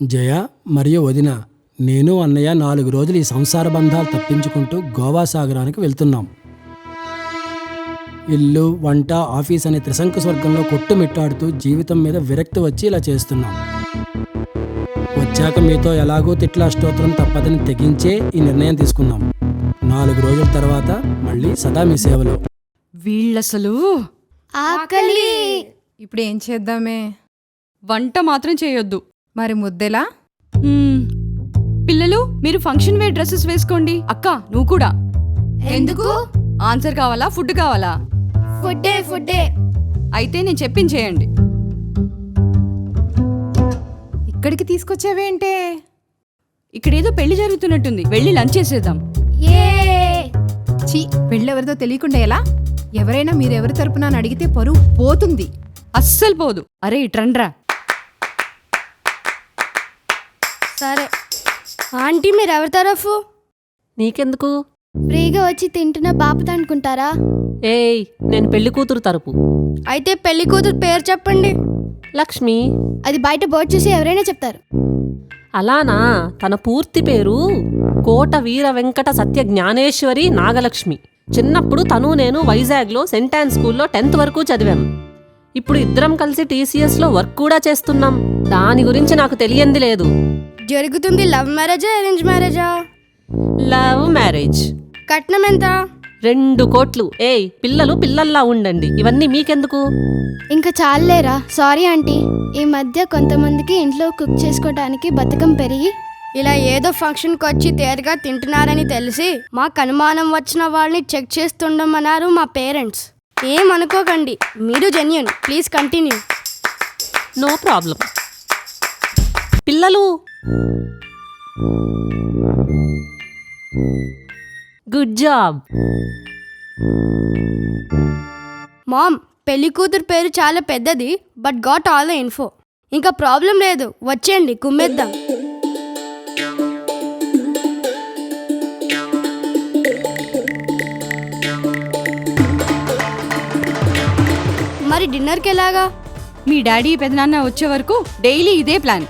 జయ మరియు వదిన నేను అన్నయ్య నాలుగు రోజులు ఈ సంసార బంధాలు తప్పించుకుంటూ గోవా సాగరానికి వెళ్తున్నాం. ఇల్లు వంట ఆఫీస్ అనే త్రిశంకు స్వర్గంలో కొట్టుమిట్టాడుతూ జీవితం మీద విరక్తి వచ్చి ఇలా చేస్తున్నాం. వచ్చాక మీతో ఎలాగో తిట్ల అష్టోత్తరం తప్పదని తెగించే ఈ నిర్ణయం తీసుకున్నాం. నాలుగు రోజుల తర్వాత మళ్ళీ సదా మీ సేవలో. వీళ్ళసలు? ఆకలి! ఇప్పుడు ఏం చేద్దామే? వంట మాత్రం చేయొద్దు. మరి ముద్దెలా. పిల్లలు మీరు ఫంక్షన్ వేర్ డ్రెస్సెస్ వేసుకోండి. అక్క నువ్వు కూడా. ఎందుకు? ఆన్సర్ కావాలా ఫుడ్ కావాలా? ఫుడ్డే ఫుడ్డే. అయితే నేను చెప్పించేయండి ఇక్కడికి తీసుకొచ్చావేంటే? ఇక్కడ ఏదో పెళ్ళి జరుగుతున్నట్టుంది. వెళ్ళి లంచ్ చేసేద్దాం. ఏ! చీ పెళ్ళెవరిదో తెలియకుండా ఎలా? ఎవరైనా మీరెవరి తరపున అని అడిగితే పరువు పోతుంది. అస్సలు పోదు. అరే ఇట్రండ్రా సరే. ఆంటీ మీరు ఎవరి తరఫు నీకెందుకు? ఫ్రీగా వచ్చి తింటున్న బాపత అనుకుంటారా? ఏయ్ నేను పెళ్ళి కూతురు తరపు. అయితే పెళ్ళి కూతురు పేరు చెప్పండి. లక్ష్మి. అది బయట బోర్డు చూసి ఎవరైనా చెప్తారు. అలానా? తన పూర్తి పేరు కోట వీర వెంకట సత్య జ్ఞానేశ్వరి నాగలక్ష్మి. చిన్నప్పుడు తను నేను వైజాగ్లో సెంట్ ఆన్ స్కూల్లో టెన్త్ వరకు చదివాం. ఇప్పుడు ఇద్దరం కలిసి టీసీఎస్లో వర్క్ కూడా చేస్తున్నాం. దాని గురించి నాకు తెలియంది లేదు. జరుగుతుంది లవ్ మ్యారేజా అరేంజ్ మ్యారేజా? Love marriage. కట్నం ఎంత? రెండు కోట్లు. ఏయ్ పిల్లలు పిల్లల్లా ఉండండి. ఇవన్నీ మీకెందుకు? ఇంకా చాలేరా సారీ ఆంటీ. ఈ మధ్య కొంతమందికి ఇంట్లో కుక్ చేసుకోవడానికి బతుకం పెరిగి ఇలా ఏదో ఫంక్షన్కి వచ్చి తేరగా తింటున్నారని తెలిసి మాకు అనుమానం వచ్చిన వాళ్ళని చెక్ చేస్తుండమన్నారు మా పేరెంట్స్. ఏం అనుకోకండి. మీరు genuine. Please continue. No problem. పిల్లలు గుడ్ జాబ్ మామ్ పెళ్ళి కూతురు పేరు చాలా పెద్దది but got all the info. ఇంకా ప్రాబ్లం లేదు వచ్చేయండి కుమ్మేద్దాం. మరి డిన్నర్కి ఎలాగా? మీ డాడీ పెదనాన్న వచ్చే వరకు డైలీ ఇదే ప్లాన్.